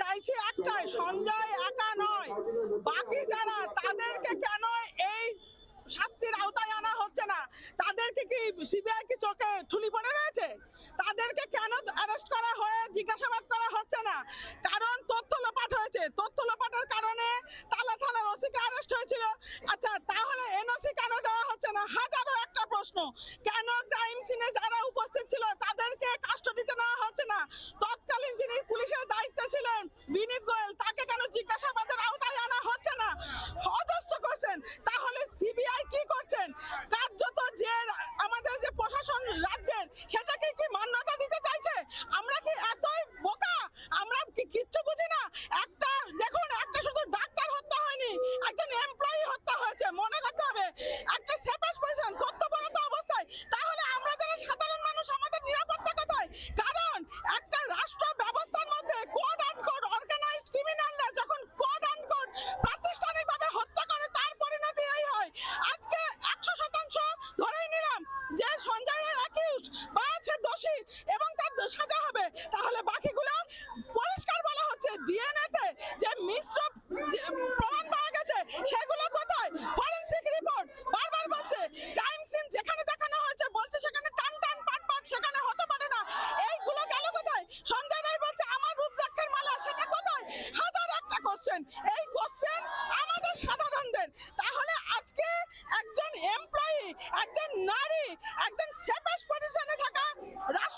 চাইছি একটাই, সঞ্জয় একা নয়। বাকি যারা, তাদেরকে কেন এই শাস্তির আওতায় আনা হচ্ছে না? তাদেরকে কি সিবিআই কি চোখে ঠুলি পড়ে রয়েছে? তাদেরকে কেন অ্যারেস্ট করা হয়ে জিজ্ঞাসাবাদ করা হচ্ছে না? কারণ তথ্য লোপাট হয়েছে। তথ্য লোপাটের কারণে তালা থালার ওসিকে অ্যারেস্ট হয়েছিল। আচ্ছা তাহলে এনওসি কেন দেওয়া হচ্ছে না? হাজার একটা প্রশ্ন। কেন ক্রাইম সিনে যারা উপস্থিত ছিল, তাদেরকে কাস্টডিতে নেওয়া হচ্ছে না? তৎকালীন যিনি পুলিশের দায়িত্বে ছিলেন, বিনীত গোয়েল, তাকে কেন জিজ্ঞাসাবাদের আওতায় আনা একদম সেপাস পজিশনে থাকা রাষ্ট্র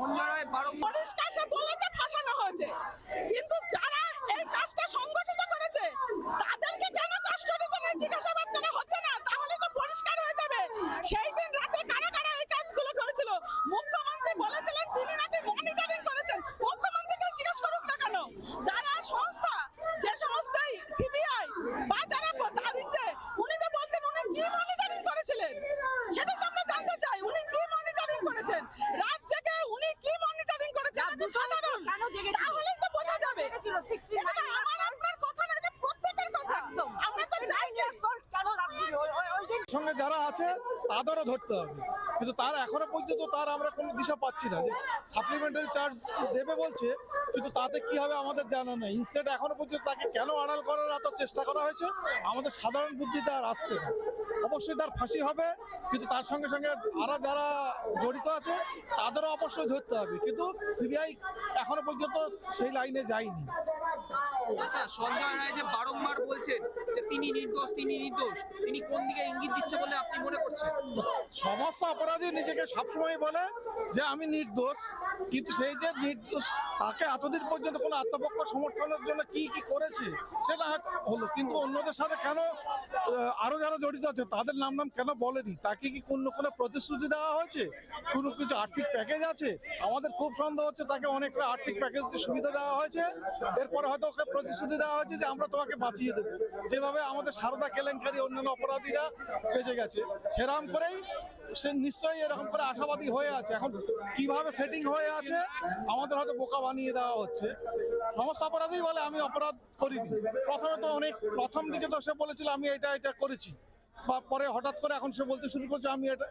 সন্ধ্যা রায় বারো পরিষ্কার সে বলেছে, ফাঁসানো হয়েছে। কিন্তু যারা এই কাজটা সংগঠিত করেছে, তাদেরকে কেন কষ্ট দিতে নেই জিজ্ঞাসা সঙ্গে যারা আছে, তাদেরও ধরতে হবে। কিন্তু তার এখনও পর্যন্ত তার আমরা কোনো দিশা পাচ্ছি না যে সাপ্লিমেন্টারি চার্জ দেবে বলছে, কিন্তু তাতে কি হবে আমাদের জানা নেই। ইনস্টেড এখনও পর্যন্ত তাকে কেন আড়াল করার এত চেষ্টা করা হয়েছে, আমাদের সাধারণ বুদ্ধিতে আর আসছে না। অবশ্যই তার ফাঁসি হবে, কিন্তু তার সঙ্গে সঙ্গে আরও যারা জড়িত আছে, তাদেরও অবশ্যই ধরতে হবে। কিন্তু সিবিআই এখনও পর্যন্ত সেই লাইনে যায়নি। আচ্ছা সঞ্জয় রায় যে বারংবার বলছেন যে তিনি নির্দোষ তিনি নির্দোষ। তিনি কোন দিকে ইঙ্গিত দিচ্ছে বলে আপনি মনে করছেন? সমস্ত অপরাধী নিজেকে সবসময় বলে যে আমি নির্দোষ, কিন্তু সেই যে নির্দোষ, তাকে এতদিন পর্যন্ত কোনো আত্মপক্ষ সমর্থনের জন্য কি কি করেছে, সেটা হয়তো হলো। কিন্তু অন্যদের সাথে কেন যারা জড়িত আছে, তাদের নাম নাম কেন বলেনি? তাকে কি কোনো কোনো প্রতিশ্রুতি দেওয়া হয়েছে? কোনো কিছু আর্থিক প্যাকেজ আছে? আমাদের খুব সন্দেহ হচ্ছে তাকে অনেক আর্থিক প্যাকেজ সুবিধা দেওয়া হয়েছে। এরপরে হয়তো ওকে প্রতিশ্রুতি দেওয়া হয়েছে যে আমরা তোমাকে বাঁচিয়ে দেবো। যেভাবে আমাদের সারদা কেলেঙ্কারি অন্যান্য অপরাধীরা বেঁচে গেছে, সেরকম করেই সে নিশ্চয়ই এরকম করে আশাবাদী হয়ে আছে। এখন কীভাবে সেটিং হয়ে আছে, আমাদের হয়তো বোকা বানিয়ে দেওয়া হচ্ছে। সমস্ত অপরাধী বলে আমি অপরাধ করিনি। প্রথমে তো অনেক, প্রথম দিকে তো সে বলেছিল, আমি এটা এটা করেছি। বা পরে হঠাৎ করে এখন সে বলতে শুরু করছে, আমি এটা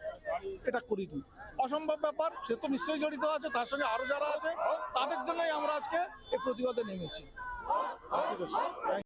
এটা করিনি। অসম্ভব ব্যাপার, সে তো নিশ্চয়ই জড়িত আছে, তার সঙ্গে আরও যারা আছে, তাদের জন্যই আমরা আজকে এই প্রতিবাদে নেমেছি।